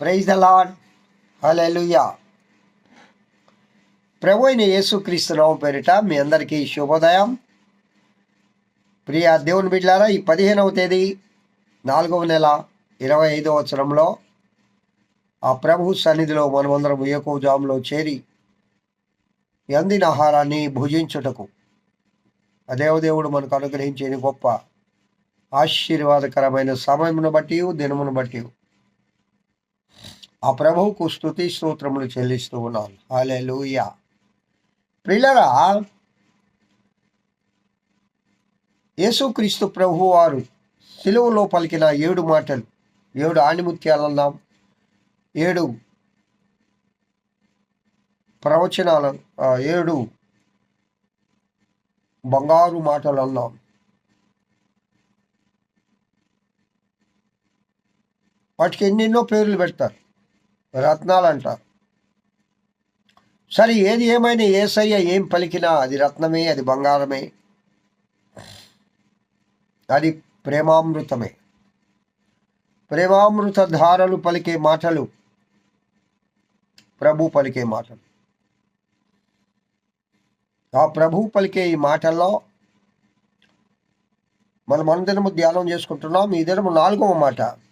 Praise the Lord hallelujah ప్రభు అయిన యేసుక్రీస్తునామం పేరిట మీ అందరికీ శుభోదయం. ప్రియ దేవుని బిడ్డారా ఈ పదిహేనవ తేదీ నాలుగవ నెల ఇరవై ఐదవ సంవత్సరంలో ఆ ప్రభు సన్నిధిలో మనమందరం ఏకో జాములో చేరి అందిన ఆహారాన్ని భుజించుటకు ఆ దేవదేవుడు మనకు అనుగ్రహించిన గొప్ప ఆశీర్వాదకరమైన సమయమును బట్టి దినమును బట్టి ఆ ప్రభువుకు స్థుతి స్తోత్రములు చెల్లిస్తూ ఉన్నాను. హాలెలూయా ప్రిలరా యేసుక్రీస్తు ప్రభు వారు సిలువలో పలికిన ఏడు మాటలు ఏడు ఆణిముత్యాలన్నాం ఏడు ప్రవచనాలు ఏడు బంగారు మాటలు అన్నాం వాటికి ఎన్నెన్నో పేర్లు పెడతారు. రత్నాలు సరే ఏది ఏమైనా ఏసయ్య ఏం పలికినా అది రత్నమే అది బంగారమే. అది ప్రేమామృతమే. ప్రేమామృత ధారలు పలికే మాటలు ప్రభు పలికే మాటలు. ఆ ప్రభు పలికే ఈ మాటల్లో మనం అనుదినము ధ్యానం చేసుకుంటున్నాం. ఈ దినము నాలుగవ మాట.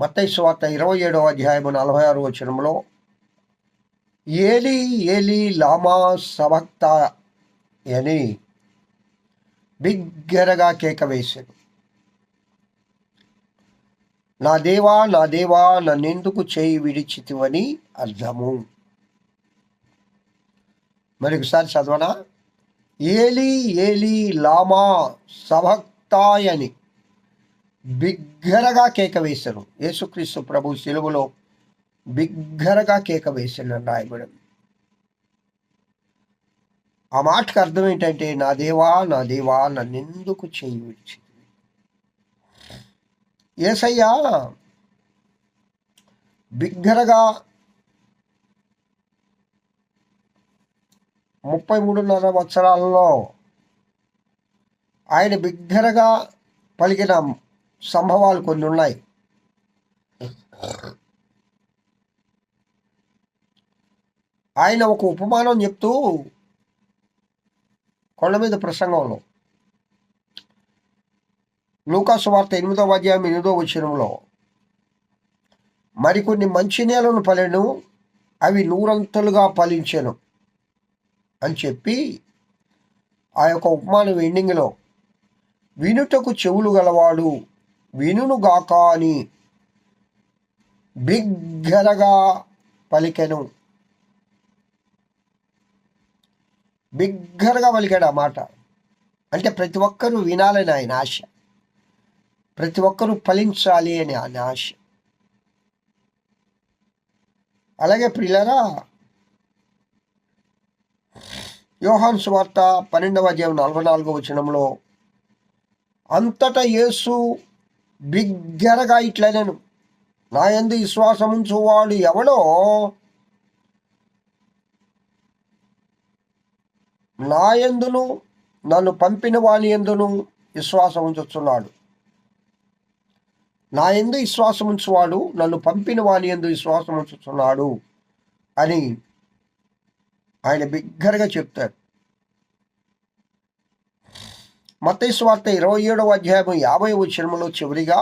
మత్తయి స్వార్త ఇరవై ఏడవ అధ్యాయము నలభై ఆరు వచనంలో ఏలి ఏలి లామా సవక్త అని బిగ్గరగా కేక వేశాడు. నా దేవా నా దేవా నన్నెందుకు చేయి విడిచితివని అర్థము. మరి ఒకసారి చదవనా? ఏలి ఏలి లామా సభక్తాయని. బిగ్గరగా కేక వేశాను. యేసుక్రీస్తు ప్రభు శిలువలో బిగ్గరగా కేక వేశాను అని రాయబడి ఆ మాటకు అర్థం ఏంటంటే నా దేవా నా దేవా నన్నెందుకు చేయి విడిచింది ఏసయ్యా బిగ్గరగా ముప్పై మూడున్నర సంవత్సరాలలో ఆయన బిగ్గరగా పలికిన సంభవాలు కొన్ని ఉన్నాయి. ఆయన ఒక ఉపమానం చెప్తూ కొండ మీద ప్రసంగంలో లూకాసు వార్త ఎనిమిదవ అధ్యాయం ఎనిమిదో వచ్చినంలో మరికొన్ని మంచి నేలను పలెను అవి నూరంతలుగా ఫలించెను అని చెప్పి ఆ యొక్క ఉపమానం ఎండింగ్లో వినుటకు చెవులు గలవాడు వినుగాక అని బిగ్గరగా పలికెను. బిగ్గరగా పలికాడు ఆ మాట. అంటే ప్రతి ఒక్కరూ వినాలని ఆయన ఆశ. ప్రతి ఒక్కరూ ఫలించాలి అని ఆయన ఆశ. అలాగే ప్రియులరా యోహాన్ సువార్త పన్నెండవ అధ్యాయం నలభై నాలుగో వచనంలో అంతటా యేసు బిగ్గరగా ఇట్లనెను నా ఎందు విశ్వాసం ఉంచువాడు ఎవడో? నా ఎందును నన్ను పంపిన వాని ఎందును విశ్వాసం ఉంచుతున్నాడు నా ఎందు విశ్వాసం ఉంచువాడు నన్ను పంపిన వాని ఎందు విశ్వాసం ఉంచుతున్నాడు అని ఆయన బిగ్గరగా చెప్తారు మత్తయి స్వార్త ఇరవై ఏడవ అధ్యాయం యాభై వచనంలో చివరిగా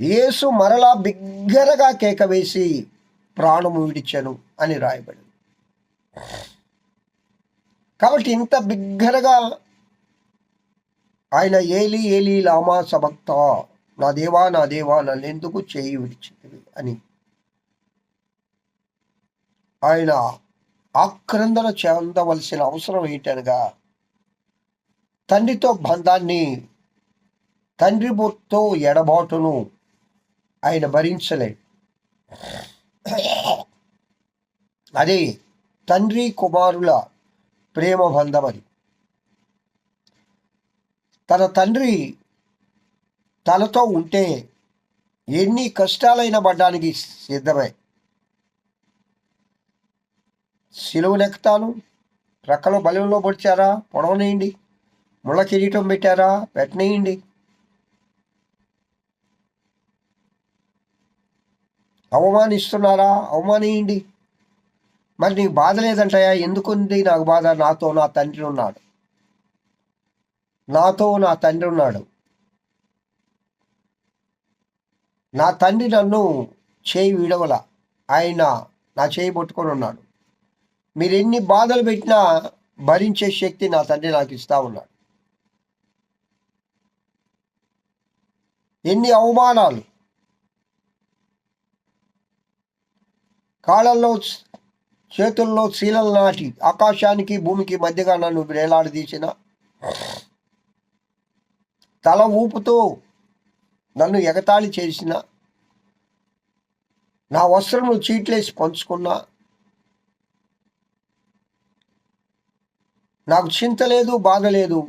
యేసు మరలా బిగ్గరగా కేక వేసి ప్రాణము విడిచెను అని రాయబడింది. కాబట్టి ఇంత బిగ్గరగా ఆయన ఏలి ఏలి లామా సభక్త నా దేవా నా దేవా నన్నెందుకు చేయి విడిచింది అని ఆయన ఆక్రందన చెందవలసిన అవసరం ఏంటనగా తండ్రితో బంధాన్ని తండ్రి బొత్తో ఎడబాటును ఆయన భరించలేడు. అది తండ్రి కుమారుల ప్రేమ బంధం అది తన తండ్రి తనతో ఉంటే ఎన్ని కష్టాలైన పడ్డానికి సిద్ధమే. సిలువు నెక్కుతాను రెక్కలో బలంలో పొడిచారా? పొడవనేయండి. ముళ్ళ కిరీటం పెట్టారా? పెట్టనేయండి. అవమానిస్తున్నారా? అవమానేయండి. మరి నీకు బాధ లేదంటాయా? ఎందుకుంది నాకు బాధ? నాతో నా తండ్రి ఉన్నాడు. నాతో నా తండ్రి ఉన్నాడు. నా తండ్రి నన్ను చేయి విడవల. ఆయన నా చేయి పట్టుకొని ఉన్నాడు. మీరు ఎన్ని బాధలు పెట్టినా భరించే శక్తి నా తండ్రి నాకు ఇస్తా ఉన్నాడు. ఎన్ని అవమానాలు. కాళ్ళల్లో చేతుల్లో శీలలు నాటి ఆకాశానికి భూమికి మధ్యగా నన్ను వేలాడదీసిన తల ఊపుతూ నన్ను ఎగతాళి చేసిన నా వస్త్రములు చీట్లేసి పంచుకున్నా నాకు చింత లేదు బాధ లేదు.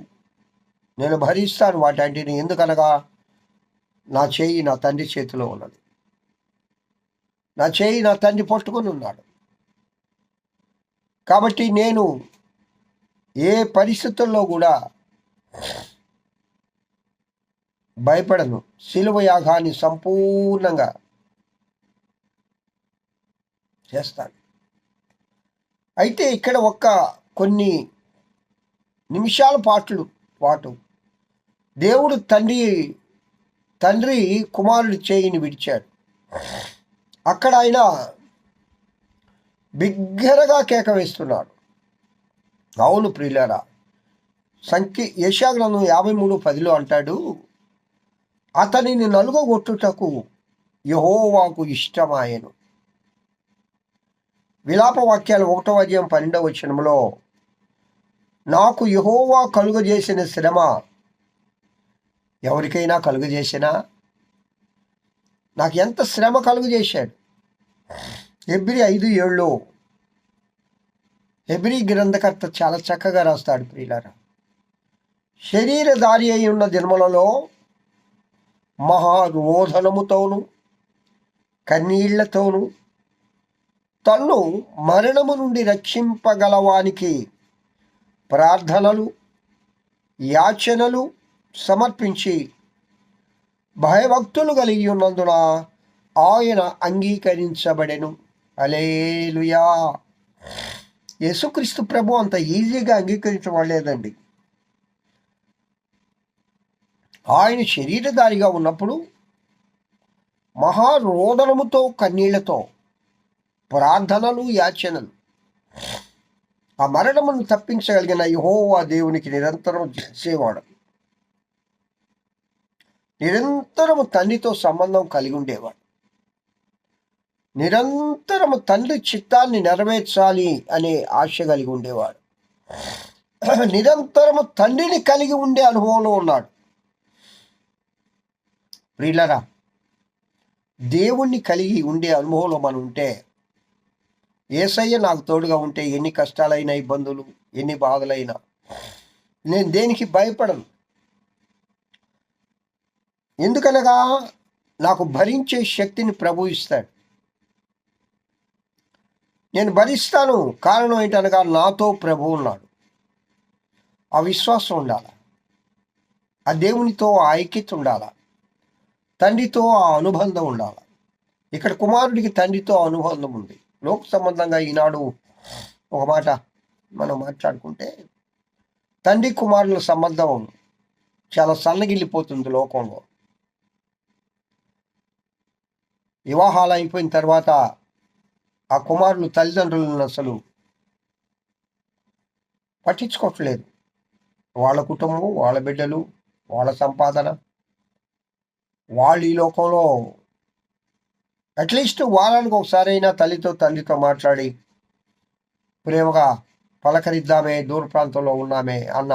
నేను భరిస్తాను వాటన్నిటిని. ఎందుకనగా నా చేయి నా తండ్రి చేతిలో ఉన్నది. నా చేయి నా తండ్రి పట్టుకొని ఉన్నాడు. కాబట్టి నేను ఏ పరిస్థితుల్లో కూడా భయపడను. శిలువ యాగాన్ని సంపూర్ణంగా చేస్తాను. అయితే ఇక్కడ ఒక్క కొన్ని నిమిషాల పాటలు పాటు. దేవుడు తండ్రి తండ్రి కుమారుడు చేయిని విడిచాడు. అక్కడ ఆయన బిగ్గరగా కేక వేస్తున్నాడు. అవును ప్రియులారా సంఖ్య యశాగ్రంథం యాభై మూడు పదిలో అంటాడు అతనిని నలుగొట్టుటకు యహోవాకు ఇష్టమాయను. విలాప వాక్యాలు ఒకటో అధ్యాయం పన్నెండవ వచనంలో నాకు యహోవా కలుగజేసిన శ్రమ. ఎవరికైనా కలుగజేసినా? నాకు ఎంత శ్రమ కలుగజేశాడు? ఎబ్రి ఐదు ఏళ్ళు ఎబ్రి గ్రంథకర్త చాలా చక్కగా రాస్తాడు ప్రియులారా. శరీరధారి అయి ఉన్న దినములలో మహారోధనముతోనూ కన్నీళ్ళతోనూ తన్ను మరణము నుండి రక్షింపగలవానికి ప్రార్థనలు యాచనలు సమర్పించి భయభక్తులు కలిగి ఉన్నందున ఆయన అంగీకరించబడెను. అలేలుయా యేసుక్రీస్తు ప్రభు అంత ఈజీగా అంగీకరించబడలేదండి. ఆయన శరీరధారిగా ఉన్నప్పుడు మహారోదనముతో కన్నీళ్ళతో ప్రార్థనలు యాచనలు ఆ మరణమును తప్పించగలిగిన యహోవా దేవునికి నిరంతరం చేసేవాడు. నిరంతరము తండ్రితో సంబంధం కలిగి ఉండేవాడు. నిరంతరము తండ్రి చిత్తాన్ని నెరవేర్చాలి అనే ఆశ కలిగి ఉండేవాడు. నిరంతరము తండ్రిని కలిగి ఉండే అనుభవంలో ఉన్నాడు. ప్రియులరా దేవుణ్ణి కలిగి ఉండే అనుభవంలో మనం ఉంటే ఏసయ్య నాకు తోడుగా ఉంటే ఎన్ని కష్టాలైనా ఇబ్బందులు ఎన్ని బాధలైనా. నేను దేనికి భయపడను? ఎందుకనగా నాకు భరించే శక్తిని ప్రభు ఇస్తాడు. నేను భరిస్తాను. కారణం ఏంటనగా నాతో ప్రభు ఉన్నాడు. ఆ విశ్వాసం ఉండాలి? ఆ దేవునితో ఆ ఐక్యత ఉండాలి? తండ్రితో ఆ అనుబంధం ఉండాలి? ఇక్కడ కుమారుడికి తండ్రితో అనుబంధం ఉంది. లోక సంబంధంగా ఈనాడు ఒక మాట మనం మాట్లాడుకుంటే తండ్రి కుమారుల సంబంధం చాలా సన్నగిల్లిపోతుంది లోకంలో. వివాహాలు అయిపోయిన తర్వాత ఆ కుమారులు తల్లిదండ్రులను అసలు పట్టించుకోవట్లేదు. వాళ్ళ కుటుంబం వాళ్ళ బిడ్డలు వాళ్ళ సంపాదన వాళ్ళు ఈ లోకంలో అట్లీస్ట్ వారానికి ఒకసారి అయినా తల్లితో తండ్రితో మాట్లాడి ప్రేమగా పలకరిద్దామే దూర ప్రాంతంలో ఉన్నామే అన్న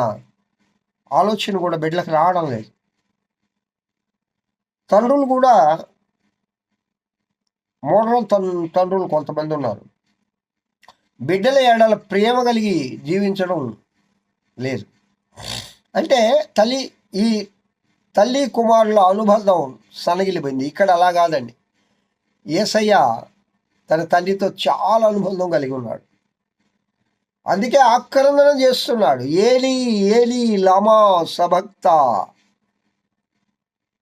ఆలోచన కూడా బిడ్డలకు రావడం లేదు. తండ్రులు కూడా మోడల్ తన్ తండ్రులు కొంతమంది ఉన్నారు. బిడ్డల ఏడల ప్రేమ కలిగి జీవించడం లేదు. అంటే తల్లి ఈ తల్లి కుమారుల అనుబంధం సనగిలిపోయింది ఇక్కడ అలా కాదండి. ఏసయ్య తన తండ్రితో చాలా అనుబంధం కలిగి ఉన్నాడు. అందుకే ఆక్రందనం చేస్తున్నాడు. ఏలి ఏలి లమా సభక్త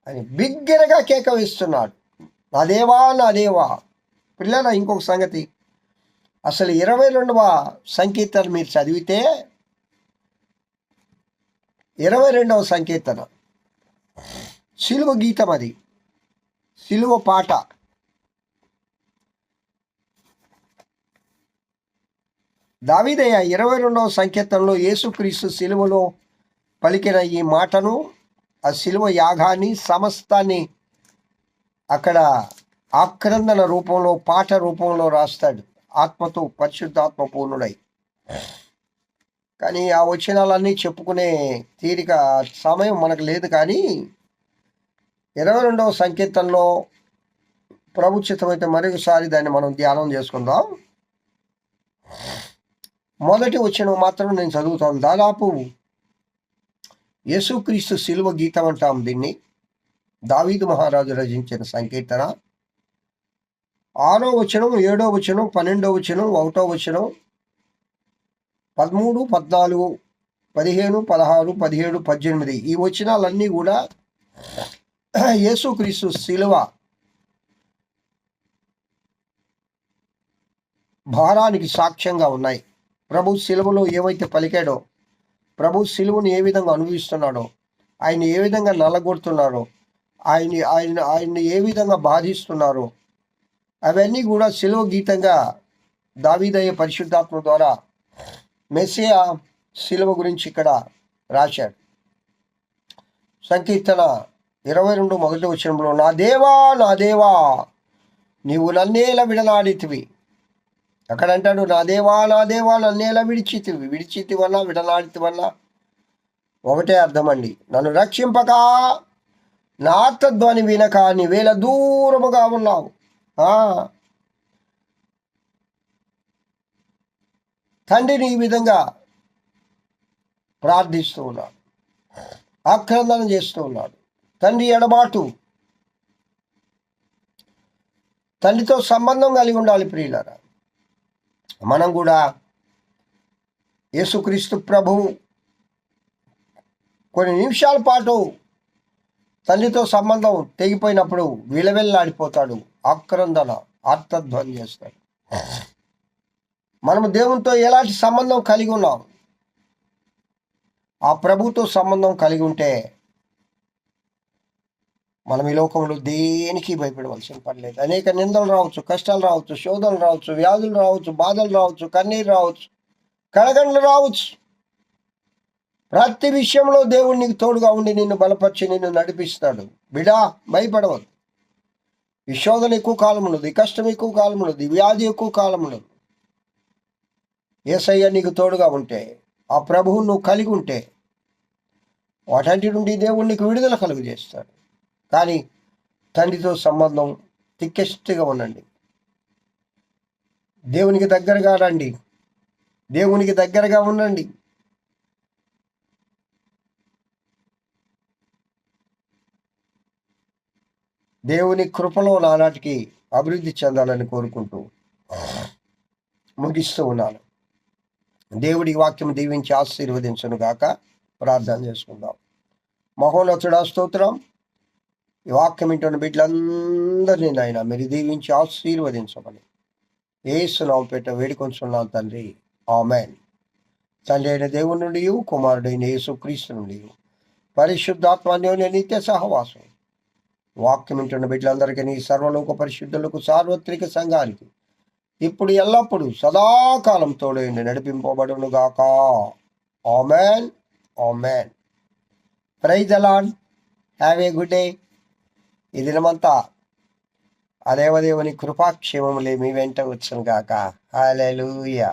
అని బిగ్గరగా కేక వేస్తున్నాడు. నా దేవా నా దేవా. పిల్లల ఇంకొక సంగతి. అసలు ఇరవై రెండవ సంకీర్తన మీరు చదివితే ఇరవై రెండవ సంకీర్తన. సిలువ గీతం అది. సిలువ పాట. దావిదయ్య ఇరవై రెండవ సంకేతంలో యేసుక్రీస్తు సిలువలో పలికిన ఈ మాటను ఆ సిలువ యాగాన్ని సమస్తాన్ని అక్కడ ఆక్రందన రూపంలో పాట రూపంలో రాస్తాడు. ఆత్మతో పరిశుద్ధాత్మ పూర్ణుడై. కానీ ఆ వచనాలన్నీ చెప్పుకునే తీరిక సమయం మనకు లేదు. కానీ ఇరవై రెండవ సంకీర్తనలో ప్రభుచితమైతే మరొకసారి దాన్ని మనం ధ్యానం చేసుకుందాం. మొదటి వచ్చిన మాత్రం నేను చదువుతాను. దాదాపు యేసుక్రీస్తు శిలువ గీతం అంటాం దీన్ని. దావీదు మహారాజు రచించిన సంకీర్తన. ఆరో వచనం ఏడో వచనం పన్నెండో వచనం ఒకటో వచనం పదమూడు పద్నాలుగు పదిహేను పదహారు పదిహేడు పద్దెనిమిది. ఈ వచనాలన్నీ కూడా యేసుక్రీస్తు శిలువ భారానికి సాక్ష్యంగా ఉన్నాయి. ప్రభు శిలువలో ఏవైతే పలికాడో ప్రభు శిలువను ఏ విధంగా అనుభవిస్తున్నాడో ఆయన ఏ విధంగా నల్లగొడుతున్నాడో ఆయన ఆయన ఆయన్ని ఏ విధంగా బాధిస్తున్నారో అవన్నీ కూడా శిలువ గీతంగా దావీదయ్య పరిశుద్ధాత్మ ద్వారా మెస్సియా శిలువ గురించి ఇక్కడ రాశాడు. సంకీర్తన ఇరవై రెండు మొదటి వచనంలో నా దేవా నా దేవా నీవు నన్నేలా విడనాడితివి. ఎక్కడంటాడు నా దేవా నా దేవా నన్నేలా విడిచితివి. విడిచితి వల్ల విడనాడితి వల్ల ఒకటే అర్థమండి. నన్ను రక్షింపక నా ఆర్తధ్వని వినక నీవేళ దూరముగా ఉన్నావు. తండ్రిని ఈ విధంగా ప్రార్థిస్తూ ఉన్నాడు. ఆక్రందన చేస్తూ ఉన్నాడు. తండ్రి ఎడబాటు. తండ్రితో సంబంధం కలిగి ఉండాలి ప్రియులరా. మనం కూడా యేసుక్రీస్తు ప్రభువు కొన్ని నిమిషాల పాటు తల్లితో సంబంధం తెగిపోయినప్పుడు విలవెల్లాడిపోతాడు ఆక్రందన అర్థధ్వని చేస్తాడు. మనము దేవునితో ఎలాంటి సంబంధం కలిగి ఉన్నాం? ఆ ప్రభుతో సంబంధం కలిగి ఉంటే మనం ఈ లోకంలో దేనికి భయపడవలసిన పని లేదు. అనేక నిందలు రావచ్చు కష్టాలు రావచ్చు శోధనలు రావచ్చు వ్యాధులు రావచ్చు బాధలు రావచ్చు కన్నీరు రావచ్చు కడగండ్లు రావచ్చు. ప్రతి విషయంలో దేవుడు నీకు తోడుగా ఉండి నిన్ను బలపరిచి నిన్ను నడిపిస్తాడు. బిడా భయపడవద్దు. ఈ శోధన ఎక్కువ కాలం ఉన్నది ఈ కష్టం ఎక్కువ కాలం ఉన్నది వ్యాధి ఎక్కువ కాలం ఉన్నది. ఏసయ్య నీకు తోడుగా ఉంటే ఆ ప్రభువు నువ్వు కలిగి ఉంటే వాటంటి నుండి దేవుడు నీకు విడుదల కలుగు చేస్తాడు కానీ తండ్రితో సంబంధం థిక్కెస్ట్గా ఉండండి. దేవునికి దగ్గరగా రండి. దేవునికి దగ్గరగా ఉండండి. దేవుని కృపలో నానాటికి అభివృద్ధి చెందాలని కోరుకుంటూ ముగిస్తూ ఉన్నాను. దేవుడి వాక్యం దీవించి ఆశీర్వదించను గాక ప్రార్థన చేసుకుందాం. మహోన్నతుడా స్తోత్రం. ఈ వాక్యం ఇంటున్న బిడ్డలందరినీ నాయన మీరు దీవించి ఆశీర్వదించమని ఏసునామ పెట్ట వేడుకొంచున్నాను తండ్రి. ఆమెన్. తండ్రి అయిన దేవుని నుండి కుమారుడైన యేసుక్రీస్తు నుండి పరిశుద్ధాత్మాన్యోని నిత్య సహవాసం. వాక్యం వింటున్న బిడ్డలందరికీ నీ సర్వలోక పరిశుద్ధులకు సార్వత్రిక సంఘానికి ఇప్పుడు ఎల్లప్పుడూ సదాకాలం తోడైండి నడిపింపబడును గాక ఆమెన్. ఆమెన్. ప్రైజ్ అలాన్ హ్యావ్ ఏ గుడ్ డే. ఈ దినమంతా ఆ దేవదేవుని కృపాక్షేమములే మీ వెంట వచ్చును గాక హాలూయా